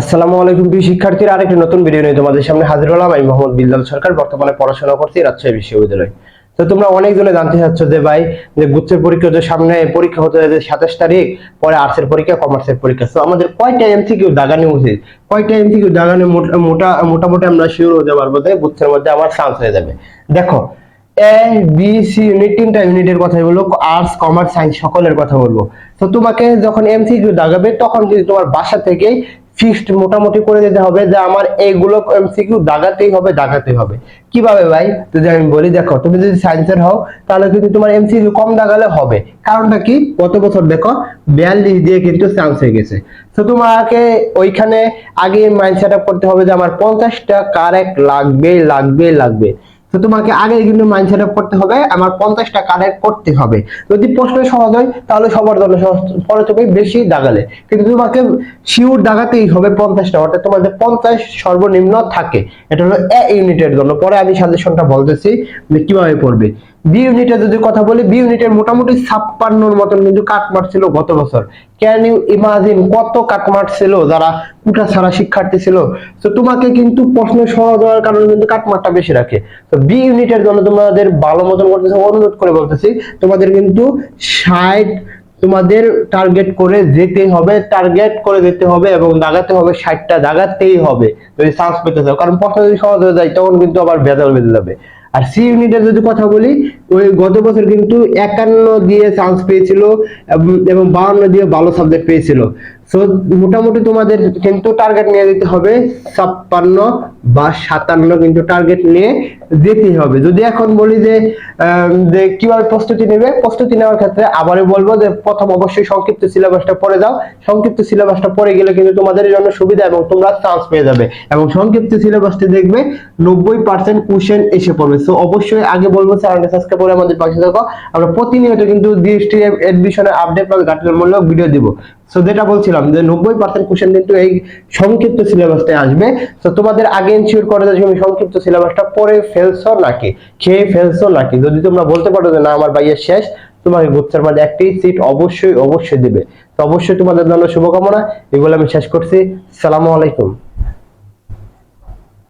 আসসালামু আলাইকুম প্রিয় শিক্ষার্থীরা, আরেকটি নতুন ভিডিও নিয়ে তোমাদের সামনে হাজির হলাম। আমি মোহাম্মদ বিল্লাল সরকার, বর্তমানে পড়াশোনা করছি রাজশাহী বিশ্ববিদ্যালয়। তো তোমরা অনেকজনে জানতে চাচ্ছ যে ভাই, যে গুচ্ছের পরীক্ষা যে সামনে পরীক্ষা হতে যাচ্ছে সাতাশ তারিখ, পরে আর্টসের পরীক্ষা কমার্সের পরীক্ষা। তো আমাদের কয়টা এমসিকিউ দাগানো উচিত? কয়টা এমসিকিউ দাগানো মোটা মোটা- মোটামুটি আমরা শিওর হতে পারব যে গুচ্ছের মধ্যে আমার চান্স হয়ে যাবে। দেখো এ বি সি ইউনিট তিনটা ইউনিটের কথা বলব আর্টস কমার্স সায়েন্স সকলের কথা বলব। তো তোমাকে যখন এমসিকিউ দাগাবে, তখন কিন্তু তোমার বাসা থেকেই ফিক্সড মোটামুটি করে দিতে হবে যে আমার এইগুলো এমসিকিউ দাগাতেই হবে দাগাতেই হবে। কীভাবে ভাই? যদি আমি বলি, দেখো, তুমি যদি সায়েন্সের হও, তাহলে কিন্তু তোমার এমসিকিউ কম দাগালে হবে। কারণটা কি? গত বছর দেখো, বিয়াল্লিশ দিয়ে কিন্তু চান্স হয়ে গেছে। তো তোমাকে ওইখানে আগে মাইন্ড সেট করতে হবে যে আমার পঞ্চাশটা কারেক্ট লাগবে লাগবে লাগবে। তো তোমাকে আগে কিন্তু মাইন্ড সেট করতে হবে, আমার পঞ্চাশটা কারেক্ট করতে হবে। যদি প্রশ্ন সহজ হয়, তাহলে সবার জন্য সহজ, পরে তুমি বেশি দাগালে। কিন্তু তোমাকে শিওর দাগাতেই হবে পঞ্চাশটা, অর্থাৎ তোমার যে পঞ্চাশ সর্বনিম্ন থাকে, এটা হলো এ ইউনিটের জন্য। পরে আমি সাজেশনটা বলতেছি কীভাবে পড়বে। বি ইউনিটে যদি কথা বলি বি ইউনিটের মোটামুটি ছাপ্পান্নর মতন কিন্তু কাটমার্ক ছিল গত বছর। ক্যান ইউ ইমাজিন কত কাটমার্ক ছিল যারা কুটা ছাড়া শিক্ষার্থী ছিল? তো তোমাকে কিন্তু প্রশ্ন সহজ হওয়ার কারণে কিন্তু কাটমার্কটা বেশি রাখে। তো বি ইউনিটের জন্য তোমাদের ভালো মতন করতেছে, অনুরোধ করে বলতেছি, তোমাদের কিন্তু ষাট তোমাদের টার্গেট করে যেতে হবে টার্গেট করে যেতে হবে এবং দাগাতে হবে ষাটটা, দাগাতেই হবে। যদি চান্স পেতে চাও, কারণ প্রশ্ন যদি সহজ হয়ে যায়, তখন কিন্তু আবার ভেজাল বেঁধে যাবে। আর সি ইউনিটের যদি কথা বলি, ওই গত বছর কিন্তু একান্ন দিয়ে চান্স পেয়েছিল এবং- এবং বাউন্ন দিয়ে ভালো সাবজেক্ট পেয়েছিল। সো মোটামুটি তোমাদের কিন্তু টার্গেট নিয়ে দিতে হবে ছাপ্পান্ন বা সাতান্ন কিন্তু টার্গেট নিয়ে যেতেই হবে। যদি এখন বলি যে যে কীভাবে প্রস্তুতি নেবে, প্রস্তুতি নেওয়ার ক্ষেত্রে আবারও বলব যে প্রথম অবশ্যই সংক্ষিপ্ত সিলেবাসটা পড়ে যাও। সংক্ষিপ্ত সিলেবাসটা পড়ে গেলে কিন্তু তোমাদের জন্য সুবিধা এবং তোমরা চান্স পেয়ে যাবে। এবং সংক্ষিপ্ত সিলেবাসটি দেখবে নব্বই পার্সেন্ট কোশ্চেন এসে পড়বে। সো অবশ্যই আগে বলব চ্যানেলটা সাবস্ক্রাইব করে আমাদের পাশে থাকো। আমরা প্রতিনিয়ত কিন্তু ডিএসটি এডমিশনের আপডেট বা গাঠনিকমূলক ভিডিও দিব। সো যেটা বলছিলাম যে নব্বই পার্সেন্ট কোশ্চেন কিন্তু এই সংক্ষিপ্ত সিলেবাসটাই আসবে। তো তোমাদের আগে ইনশিওর করে যে তুমি সংক্ষিপ্ত সিলেবাসটা পরে ফেলছো নাকি? খেয়ে ফেলছো নাকি? যদি তোমরা বলতে পারো যে না, আমার বাইয়ের শেষ তোমাকে গুচ্ছের মাঝে একটি সিট অবশ্যই অবশ্যই দিবে। তো অবশ্যই তোমাদের জন্য শুভকামনা। এগুলো আমি শেষ করছি। সালামু আলাইকুম।